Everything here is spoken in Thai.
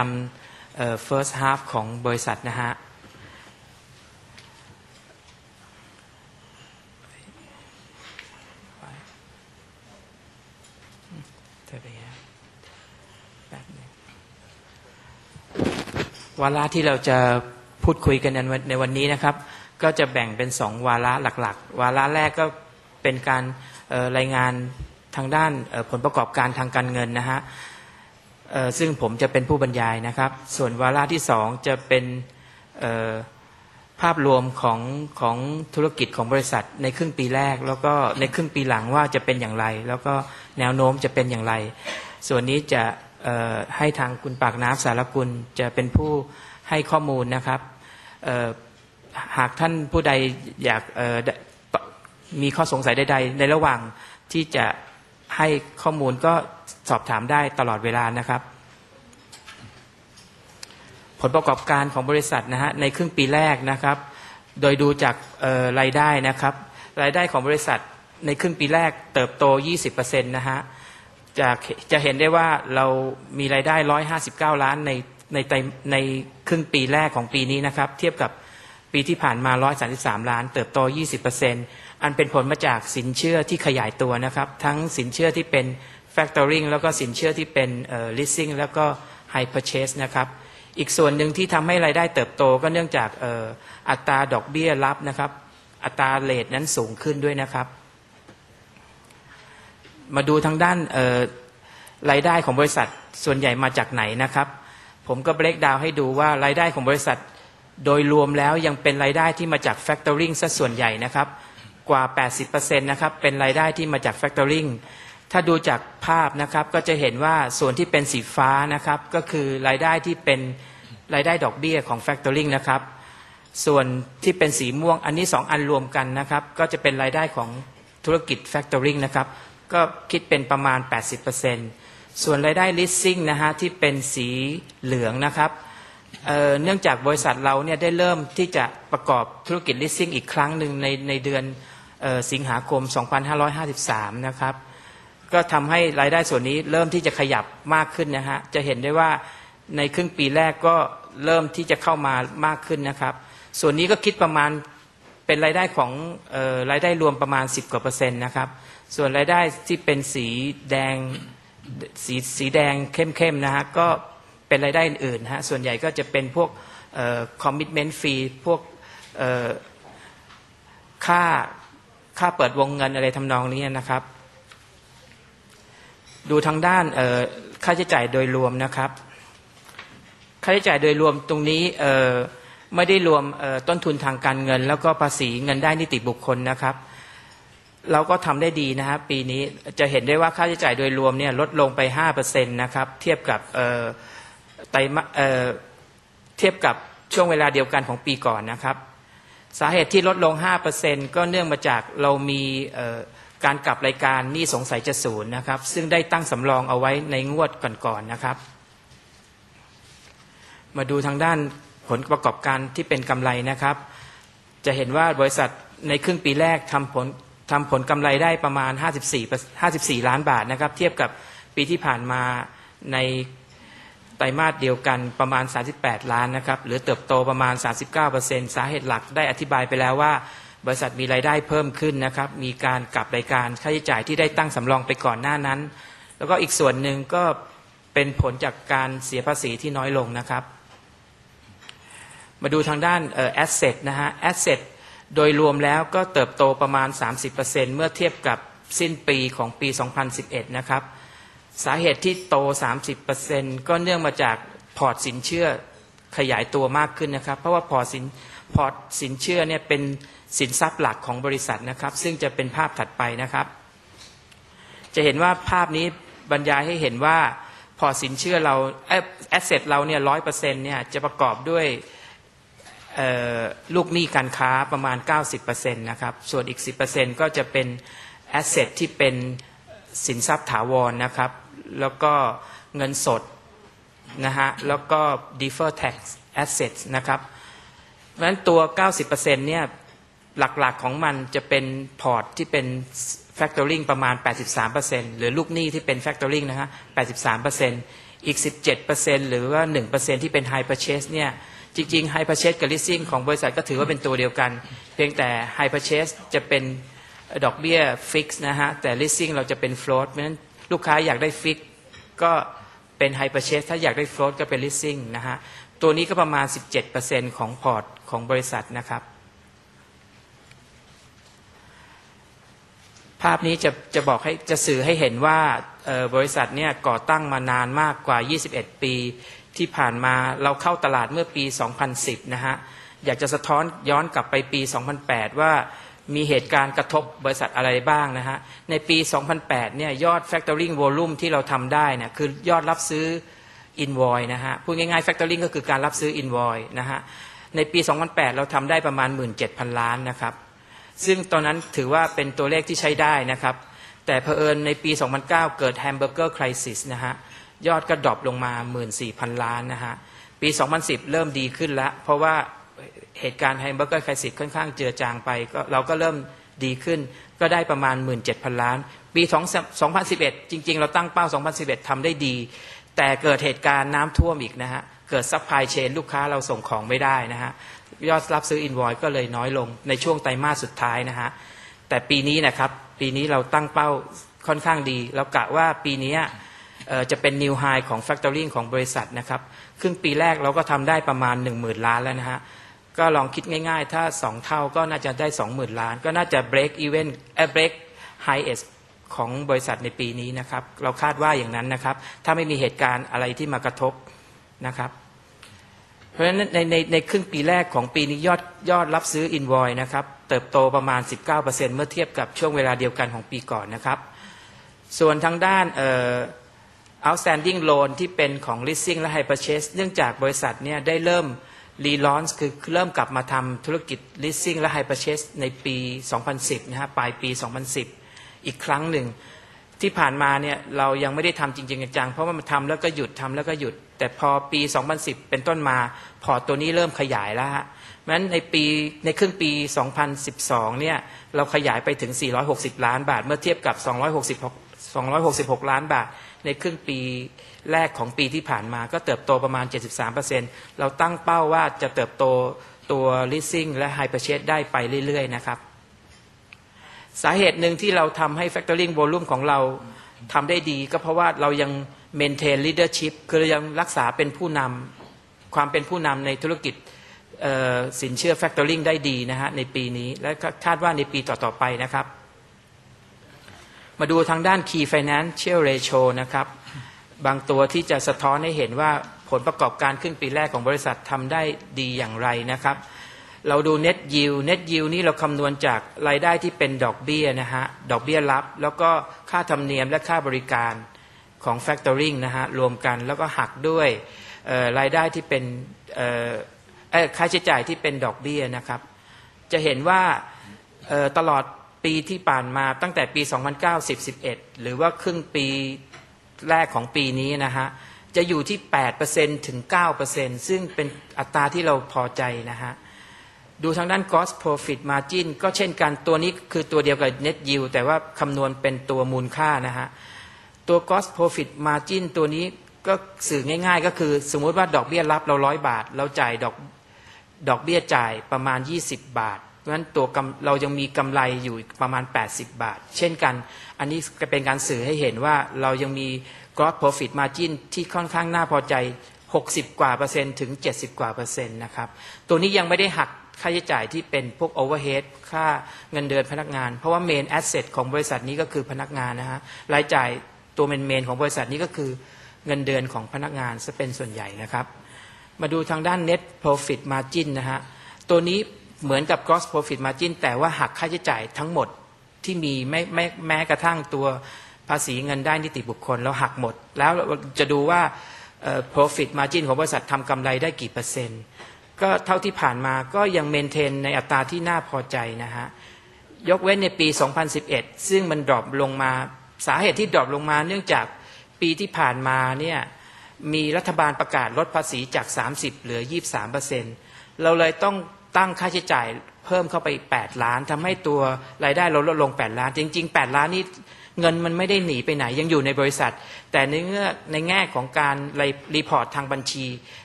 ทำเอ่อ first half ของบริษัทนะฮะ วาระที่เราจะพูดคุยกันในวันในวันนี้นะครับ ก็จะแบ่งเป็นสองวาระหลักๆ วาระแรกก็เป็นการรายงานทางด้านผลประกอบการทางการเงินนะฮะ ซึ่งผมจะเป็นผู้บรรยายนะครับ ส่วนวาระที่สองจะเป็นภาพรวมของของธุรกิจของบริษัทในครึ่งปีแรก แล้วก็ในครึ่งปีหลังว่าจะเป็นอย่างไร แล้วก็แนวโน้มจะเป็นอย่างไร ส่วนนี้จะให้ทางคุณปากน้ำสารกุลจะเป็นผู้ให้ข้อมูลนะครับหากท่านผู้ใดอยากมีข้อสงสัยใดๆ ในระหว่างที่จะ ให้ข้อมูลก็สอบถามได้ตลอดเวลานะครับ ผลประกอบการของบริษัทนะฮะในครึ่งปีแรกนะครับ โดยดูจากรายได้นะครับ รายได้ของบริษัทในครึ่งปีแรกเติบโต 20%นะฮะจะจะเห็นได้ว่าเรามีรายได้ 159 ล้านในในในครึ่งปีแรกของปีนี้นะครับ เทียบกับปีที่ผ่านมา 133 ล้าน เติบโต 20% อันเป็นผลมาจากสินเชื่อที่ขยายตัวนะครับ ทั้งสินเชื่อที่เป็น factoring แล้วก็สินเชื่อที่เป็น leasing แล้วก็ high purchase นะครับอีกส่วนหนึ่งที่ทำให้รายได้เติบโตก็เนื่องจากอ,อัตราดอกเบี้ยรับนะครับ อัตราเลทนั้นสูงขึ้นด้วยนะครับ มาดูทางด้านรายได้ของบริษัทส่วนใหญ่มาจากไหนนะครับ ผมก็เบรกดาวให้ดูว่ารายได้ของบริษัท โดยรวมแล้วยังเป็นรายได้ที่มาจาก factoring ซะส่วนใหญ่นะครับ กว่า 80%นะครับเป็นรายได้ที่มาจาก factoring ถ้าดูจากภาพนะครับก็จะเห็นว่าส่วนที่เป็นสีฟ้านะครับก็คือรายได้ที่เป็นรายได้ดอกเบี้ยของ factoring นะครับ ส่วนที่เป็นสีม่วงอันนี้สองอันรวมกันนะครับ ก็จะเป็นรายได้ของธุรกิจ factoring นะครับ ก็คิดเป็นประมาณ 80%ส่วนรายได้ leasing นะฮะที่เป็นสีเหลืองนะครับเเนื่องจากบริษัทเราเนี่ยได้เริ่มที่จะประกอบธุรกิจ leasing อีกครั้งหนึ่งในในเดือน สิงหาคม 2553 นะครับ ก็ทำให้รายได้ส่วนนี้เริ่มที่จะขยับมากขึ้นนะฮะ จะเห็นได้ว่าในครึ่งปีแรกก็เริ่มที่จะเข้ามามากขึ้นนะครับ ส่วนนี้ก็คิดประมาณเป็นรายได้ของออรายได้รวมประมาณ 10 กว่าเปอร์เซ็นต์นะครับ ส่วนรายได้ที่เป็นสีแดงสีสีแดงเข้มๆนะฮะก็เป็นรายได้อื่นๆฮะส่วนใหญ่ก็จะเป็นพวกคอมมิชเมนต์ฟรีพวกค่า ค่าเปิดวงเงินอะไรทำนองนี้นะครับ ดูทางด้านเออค่าใช้จ่ายโดยรวมนะครับ ค่าใช้จ่ายโดยรวมตรงนี้เออไม่ได้รวมออต้นทุนทางการเงิน แล้วก็ภาษีเงินได้นิติบุคคลนะครับ เราก็ทำได้ดีนะครับปีนี้จะเห็นได้ว่าค่าใช้จ่ายโดยรวมเนี่ยลดลงไป5%นะครับเทียบกับเออไตรมาเออเทียบกับช่วงเวลาเดียวกันของปีก่อนนะครับ สาเหตุที่ลดลง 5%ก็เนื่องมาจากเรามีการกลับรายการนี้สงสัยจะศูนย์นะครับ ซึ่งได้ตั้งสำรองเอาไว้ในงวดก่อนๆนะครับ มาดูทางด้านผลประกอบการที่เป็นกำไรนะครับ จะเห็นว่าบริษัทในครึ่งปีแรกทำผลทำผลกำไรได้ประมาณ 54 54 ล้านบาทนะครับ เทียบกับปีที่ผ่านมาใน ไตรมาสเดียวกันประมาณ 38 ล้านนะครับหรือเติบโตประมาณ 39%สาเหตุหลักได้อธิบายไปแล้วว่า บริษัทมีรายได้เพิ่มขึ้นนะครับมีการกลับรายการค่าใช้จ่ายที่ได้ตั้งสำรองไปก่อนหน้านั้น แล้วก็อีกส่วนหนึ่งก็เป็นผลจากการเสียภาษีที่น้อยลงนะครับ มาดูทางด้านเอ่อ asset นะฮะ asset โดยรวมแล้วก็เติบโตประมาณ 30%เมื่อเทียบกับสิ้นปีของปี 2011 นะครับ สาเหตุที่โต 30%ก็เนื่องมาจากพอร์ตสินเชื่อขยายตัวมากขึ้นนะครับ เพราะว่าพอร์ตสินพอร์ตสินเชื่อเนี่ยเป็นสินทรัพย์หลักของบริษัทนะครับ ซึ่งจะเป็นภาพถัดไปนะครับ จะเห็นว่าภาพนี้บรรยายให้เห็นว่าพอร์ตสินเชื่อเราแอสเซทเราเนี่ยร้อยเปอร์เซ็นต์เนี่ยจะประกอบด้วยลูกหนี้การค้าประมาณ 90%นะครับ ส่วนอีก 10%ก็จะเป็นแอสเซทที่เป็นสินทรัพย์ถาวรนะครับ แล้วก็เงินสดนะฮะแล้วก็ defer tax assets นะครับเพราะฉะนั้นตัว 90%เนี่ยหลักๆของมันจะเป็นพอร์ตที่เป็น factoring ประมาณ 83%หรือลูกหนี้ที่เป็น factoring นะฮะ 83%อีก 17%หรือว่า 1%ที่เป็น High Purchase เนี่ยจริงๆ High Purchase กับ Leasing ของบริษัทก็ถือว่าเป็นตัวเดียวกัน เพียงแต่ High Purchase จะเป็นดอกเบี้ยฟิกซ์นะฮะ แต่ Leasing เราจะเป็น float เพราะฉะนั้น ลูกค้าอยากได้ฟิกก็เป็น High Purchase ถ้าอยากได้ float ก็เป็น Leasing นะฮะ ตัวนี้ก็ประมาณ 17%ของพอร์ตของบริษัทนะครับ ภาพนี้จะจะบอกให้จะสื่อให้เห็นว่าออบริษัทเนี่ยก่อตั้งมานานมากกว่า 21 ปีที่ผ่านมาเราเข้าตลาดเมื่อปี 2010 นะฮะ อยากจะสะท้อนย้อนกลับไปปี 2008 ว่า มีเหตุการณ์กระทบบริษัทอะไรบ้างนะฮะ ในปี 2008 เนี่ยยอด factoring volume ที่เราทำได้เนี่ยคือยอดรับซื้อ invoice นะฮะ พูดง่ายๆ factoring ก็คือการรับซื้อ invoice นะฮะ ในปี 2008 เราทำได้ประมาณ 17,000 ล้านนะครับ ซึ่งตอนนั้นถือว่าเป็นตัวเลขที่ใช้ได้นะครับ แต่เผอิญในปี 2009 เกิดแฮมเบอร์เกอร์คริสิสนะฮะ ยอดก็ดรอปลงมา 14,000 ล้านนะฮะ ปี 2010 เริ่มดีขึ้นแล้ว เพราะว่า เหตุการณ์แฮเบอร์เกอร์คริสิสค่อนข้างเจือจางไปก็เราก็เริ่มดีขึ้น ก็ได้ประมาณ 17,000 ล้าน ปี 2011 จริง ๆ เราตั้งเป้า 2011ทำได้ดี แต่เกิดเหตุการณ์น้ำท่วมอีกนะฮะ เกิดซัพพลายเชนลูกค้าเราส่งของไม่ได้นะฮะ ยอดรับซื้ออินวอยก็เลยน้อยลงในช่วงไตรมาสสุดท้ายนะฮะ แต่ปีนี้นะครับปีนี้เราตั้งเป้าค่อนข้างดีเรากะว่าปีนี้จะเป็นนิวไฮของ Factoring ของบริษัทนะครับ ครึ่งปีแรกเราก็ทำได้ประมาณ 1 0,000 ล้านแล้วนะฮะ ก็ลองคิดง่ายๆ ถ้า 2 เท่าก็น่าจะได้ 20,000 ล้าน ก็น่าจะ break even เอ่อ break highest ของบริษัทในปีนี้นะครับ เราคาดว่าอย่างนั้นนะครับ ถ้าไม่มีเหตุการณ์อะไรที่มากระทบนะครับ เพราะฉะนั้นในในในครึ่งปีแรกของปีนี้ยอดยอดรับซื้อ invoice นะครับ เติบโตประมาณ 19%เมื่อเทียบกับช่วงเวลาเดียวกันของปีก่อนนะครับ ส่วนทางด้านเอ่อ outstanding loan ที่เป็นของ leasing และ high purchase เนื่องจากบริษัทเนี่ยได้เริ่ม relaunch คือเริ่มกลับมาทำธุรกิจ leasing และ high purchase ในปี 2010 นะฮะปลายปี 2010 อีกครั้งหนึ่ง ที่ผ่านมาเนี่ยเรายังไม่ได้ทำจริง ๆ จังๆ เพราะว่ามันทำแล้วก็หยุดทำแล้วก็หยุด แต่พอปี 2010 เป็นต้นมา พอตัวนี้เริ่มขยายแล้วฮะเพราะฉะนั้นในปีในครึ่งปี 2012 เนี่ยเราขยายไปถึง 460 ล้านบาท เมื่อเทียบกับ 266 266 ล้านบาท ในครึ่งปีแรกของปีที่ผ่านมาก็เติบโตประมาณ 73%เราตั้งเป้าว่าจะเติบโตตัว leasing และ high purchase ได้ไปเรื่อย ๆ นะครับ สาเหตุหนึ่งที่เราทำให้ factoring volume ของเราทำได้ดีก็เพราะว่าเรายัง maintain leadership คือเรายังรักษาเป็นผู้นำความเป็นผู้นำในธุรกิจสินเชื่อ factoring ได้ดีนะฮะในปีนี้ และคาดว่าในปีต่อ ๆ ไปนะครับ มาดูทางด้าน key financial ratio นะครับ บางตัวที่จะสะท้อนให้เห็นว่าผลประกอบการครึ่งปีแรกของบริษัททำได้ดีอย่างไรนะครับ เราดู net yield net yield นี่เราคำนวณจากรายได้ที่เป็นดอกเบี้ยนะฮะ ดอกเบี้ยรับ แล้วก็ค่าธรรมเนียมและค่าบริการของ factoring นะฮะ รวมกันแล้วก็หักด้วยรายได้ที่เป็นค่าใช้จ่ายที่เป็นดอกเบี้ยนะครับ จะเห็นว่าตลอด ปีที่ผ่านมาตั้งแต่ปี 2009 11 หรือว่าครึ่งปีแรกของปีนี้นะฮะ จะอยู่ที่ 8%ถึง 9%ซึ่งเป็นอัตราที่เราพอใจนะฮะ ดูทางด้าน gross profit margin ก็เช่นกันตัวนี้คือตัวเดียวกับ net yield แต่ว่าคำนวณเป็นตัวมูลค่านะฮะ ตัว gross profit margin ตัวนี้ก็สื่อง่ายๆ ก็คือสมมติว่าดอกเบี้ยรับเราร้อยบาท เราจ่ายดอกดอกเบี้ยจ่ายประมาณ 20 บาท ราะฉะนั้นตัวเรายังมีกำไรอยู่ประมาณ 80 บาท เช่นกัน อันนี้ก็เป็นการสื่อให้เห็นว่าเรายังมี gross profit margin ที่ค่อนข้างน่าพอใจ 60 กว่าเปอร์เซ็นต์ถึง 70 กว่าเปอร์เซ็นต์นะครับตัวนี้ยังไม่ได้หักค่าใช้จ่ายที่เป็นพวก overhead ค่าเงินเดือนพนักงาน เพราะว่า main asset ของบริษัทนี้ก็คือพนักงานนะฮะรายจ่ายตัวเมนเมนของบริษัทนี้ก็คือเงินเดือนของพนักงานซะเป็นส่วนใหญ่นะครับ มาดูทางด้าน net profit margin นะฮะตัวนี้ เหมือนกับ gross profit margin แต่ว่าหักค่าใช้จ่ายทั้งหมดที่มีไม่ไม่แม้กระทั่งตัวภาษีเงินได้นิติบุคคลเราหักหมด แล้วจะดูว่า profit margin ของบริษัททำกำไรได้กี่เปอร์เซ็นต์ ก็เท่าที่ผ่านมาก็ยังเมนเทนในอัตราที่น่าพอใจนะฮะ ยกเว้นในปี 2011 ซึ่งมันดรอปลงมาสาเหตุที่ดรอปลงมาเนื่องจากปีที่ผ่านมาเนี่ยมีรัฐบาลประกาศลดภาษีจาก 30 เหลือ 23เปอร์เซ็นต์เราเลยต้อง ตั้งค่าใช้จ่ายเพิ่มเข้าไป 8 ล้านทำให้ตัวรายได้เราลดลง 8 ล้าน จริง ๆ 8 ล้านนี้เงินมันไม่ได้หนีไปไหนยังอยู่ในบริษัท แต่ในเงื่อในแง่ของการรีพอร์ตทางบัญชี